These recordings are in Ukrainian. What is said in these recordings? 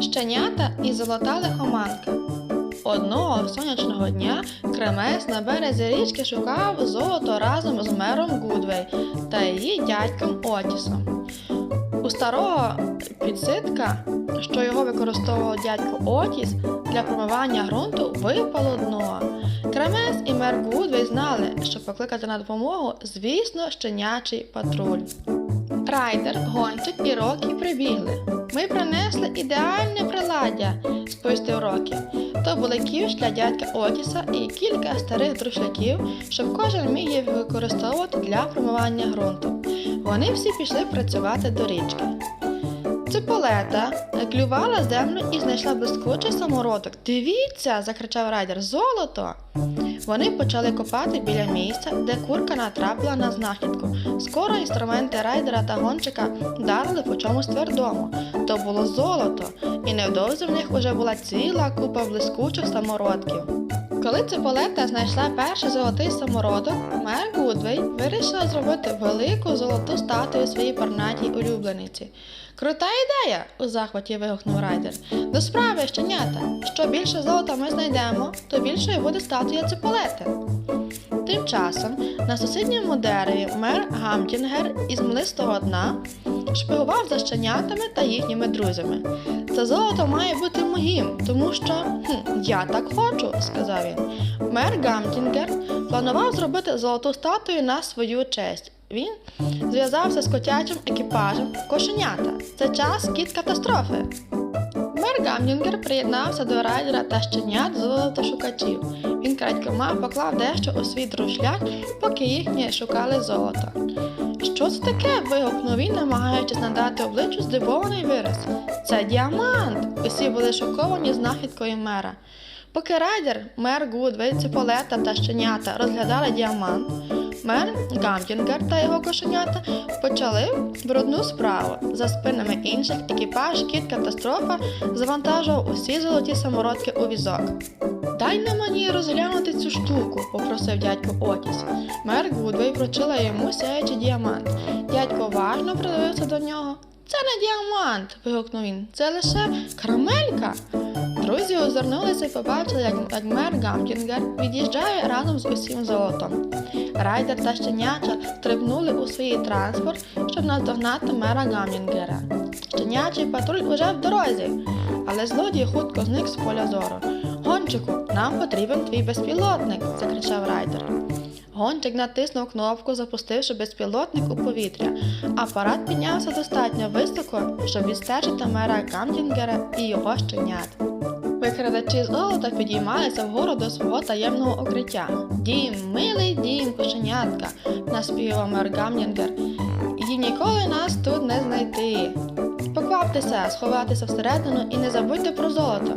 Щенята і золота лихоманка. Одного сонячного дня Кремес на березі річки шукав золото разом з мером Гудвей та її дядьком Отісом. У старого підситка, що його використовував дядько Отіс для промивання ґрунту, випало дно. Кремес і мер Гудвей знали, що покликати на допомогу, звісно, щенячий патруль. Райдер, гончик і Рокі прибігли. Ми принесли ідеальне приладдя, сповістив Рокі. То були ківш для дядька Отіса і кілька старих друшляків, щоб кожен міг їх використовувати для промивання ґрунту. Вони всі пішли працювати до річки. Циполета клювала землю і знайшла блискучий самородок. Дивіться! закричав райдер. Золото! Вони почали копати біля місця, де курка натрапила на знахідку. Скоро інструменти райдера та гончика вдарили по чомусь твердому. То було золото, і невдовзі в них уже була ціла купа блискучих самородків. Коли Циполета знайшла перший золотий самородок, мер Гудвей вирішила зробити велику золоту статую своїй парнатій улюблениці. Крута ідея! у захваті вигукнув райдер. До справи, щенята! Що більше золота ми знайдемо, то більшою буде статуя Циполети. Тим часом на сусідньому дереві мер Гамтінгер із млистого дна шпигував за щенятами та їхніми друзями. Це золото має бути моїм, тому що хм, я так хочу, сказав він. Мер Гамтінгер планував зробити золоту статую на свою честь. Він зв'язався з котячим екіпажем кошенята. Це час кіт катастрофи. Гамдінгер приєднався до райдера та щенят золотошукачів. Він крадькома поклав дещо у свій друшляк, поки їхні шукали золото. Що це таке? вигукнув він, намагаючись надати обличчю здивований вираз. Це діамант! Усі були шоковані знахідкою мера. Поки райдер, мер Гудвей, Циполета та щенята розглядали діамант, мер Гамдінгер та його кошенята почали брудну справу. За спинами інших екіпаж кіт катастрофа завантажував усі золоті самородки у візок. Дай на мені розглянути цю штуку, попросив дядько Отіс. Мер Гудвей вручила йому сяючий діамант. Дядько важно придивився до нього. Це не діамант, вигукнув він. Це лише карамелька. Друзі озирнулися і побачили, як, мер Гамдінгер від'їжджає разом з усім золотом. Райдер та щеняча стрибнули у свій транспорт, щоб наздогнати мера Гамдінгера. Щенячий патруль уже в дорозі, але злодій хутко зник з поля зору. Гончику, нам потрібен твій безпілотник, закричав райдер. Гончик натиснув кнопку, запустивши безпілотник у повітря. Апарат піднявся достатньо високо, щоб відстежити мера Гамдінгера і його щенят. Викрадачі золота підіймалися вгору до свого таємного укриття. Дім, милий дім, кошенятка, наспівав мер Гамдінгер. І ніколи нас тут не знайти. Покваптеся, сховатися всередину і не забудьте про золото.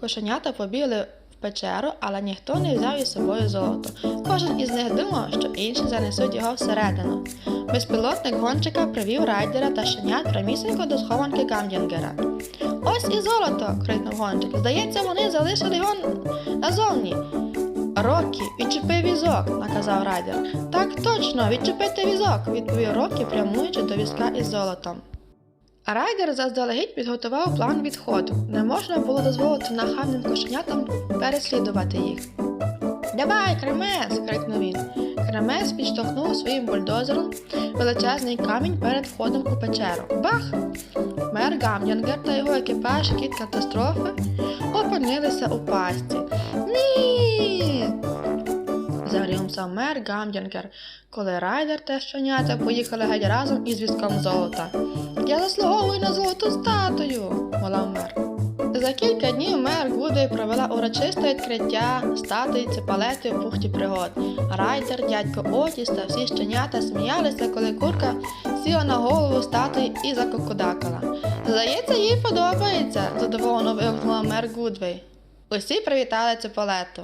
Кошенята побігли печеру, але ніхто не взяв із собою золото. Кожен із них думав, що інші занесуть його всередину. Безпілотник гончика привів райдера та щенят прямісінько до схованки Гамдінгера. Ось і золото. крикнув гончик. Здається, вони залишили його назовні. Рокі, відчепи візок, наказав райдер. Так точно, відчепити візок, відповів Рокі, прямуючи до візка із золотом. Райдер заздалегідь підготував план відходу. Не можна було дозволити нахабним кошенятам переслідувати їх. Давай, кремес! крикнув він. Кремес підштовхнув своїм бульдозером величезний камінь перед входом у печеру. Бах! Мер Гамдінгер та його екіпаж кіт катастрофи опинилися у пастці. Ні! Зарюмсав мер Гамдінгер, коли райдер та щенята поїхали геть разом із візком золота. Я заслуговую на золоту статую, волав мер. За кілька днів мер Гудвей провела урочисте відкриття статуї ципалети в бухті пригод. Райдер, дядько Отіс та всі щенята сміялися, коли курка сіла на голову статуї і закокудакала. Здається, їй подобається, задоволено вигукнула мер Гудвей. Усі привітали ципалету.